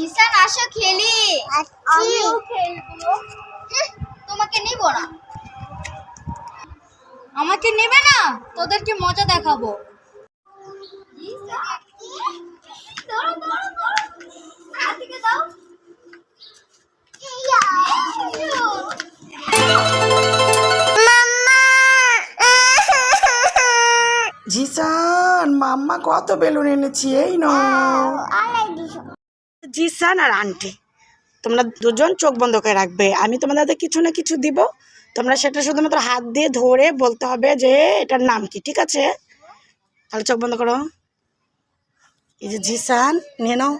জিসান আসো খেলি। আমিও খেলব। তোমাকে নিব না। আমাকে নেবে না? তোদেরকে মজা দেখাবো। জিসান মাম্মা কত বেলুন এনেছি এই ন জিসান আর আন্টি। তোমরা দুজন চোখ বন্ধ করে রাখবে। আমি তোমাদের কিছু না কিছু দিব। তোমরা সেটা শুধুমাত্র হাত দিয়ে ধরে বলতে হবে যে, এটার নাম কি, ঠিক আছে? তাহলে চোখ বন্ধ করো। এই যে জিসান, নিয়ে নাও।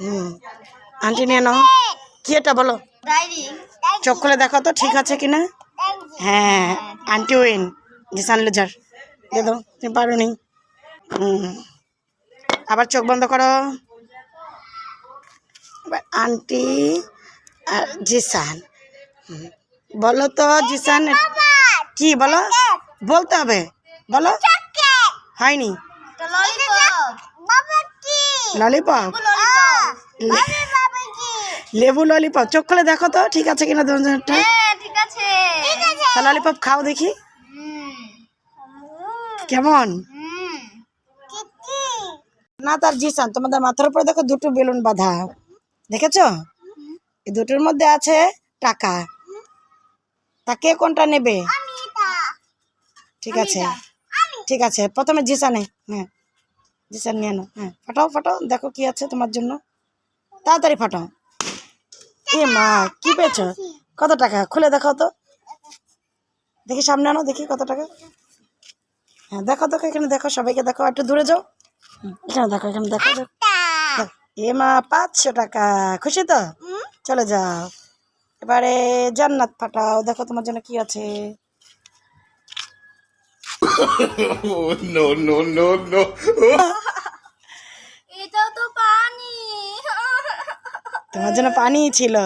হুম, আন্টি নিয়ে নাও। কি এটা বলো? চোখ খুলে দেখো তো, ঠিক আছে কিনা? হ্যাঁ আন্টি উইন, জিসান লুজার। দিয়ে দাও, তুমি পারো নি হুম, আবার চোখ বন্ধ করো। আন্টি আর জিসান। বলো তো জিসান কি বলো? বলতে হবে। বলো। হয়নি। ললিপপ। লেবু ললিপপ। চোখ খুলে দেখো তো ঠিক আছে কিনা দুজনটা তা ললিপপ খাও দেখি। কেমন? না তার জিসান তোমাদের মাথার উপরে দেখো দুটো বেলুন বাঁধা। দেখেছ? এই দুটোর মধ্যে আছে টাকা। তা কে কোনটা নেবে? ঠিক আছে। ঠিক আছে। প্রথমে জিসানে হ্যাঁ। জিসান নিয়ে নাও। হ্যাঁ। ফাটাও ফাটাও। দেখো কি আছে তোমার জন্য। তাড়াতাড়ি ফাটাও। এ মা কি পেয়েছ? কত টাকা? খুলে দেখাও তো। দেখি সামনে আনো দেখি কত টাকা। হ্যাঁ দেখো দেখো এখানে দেখো সবাইকে দেখো। একটু দূরে যাও। এখানে দেখো এখানে দেখো দেখো। এ মা পাঁচশো টাকা খুশি তো? চলে যাও। এবারে জান্নাত ফাটাও দেখো তোমার জন্য কি আছে। তোমার জন্য পানি ছিল।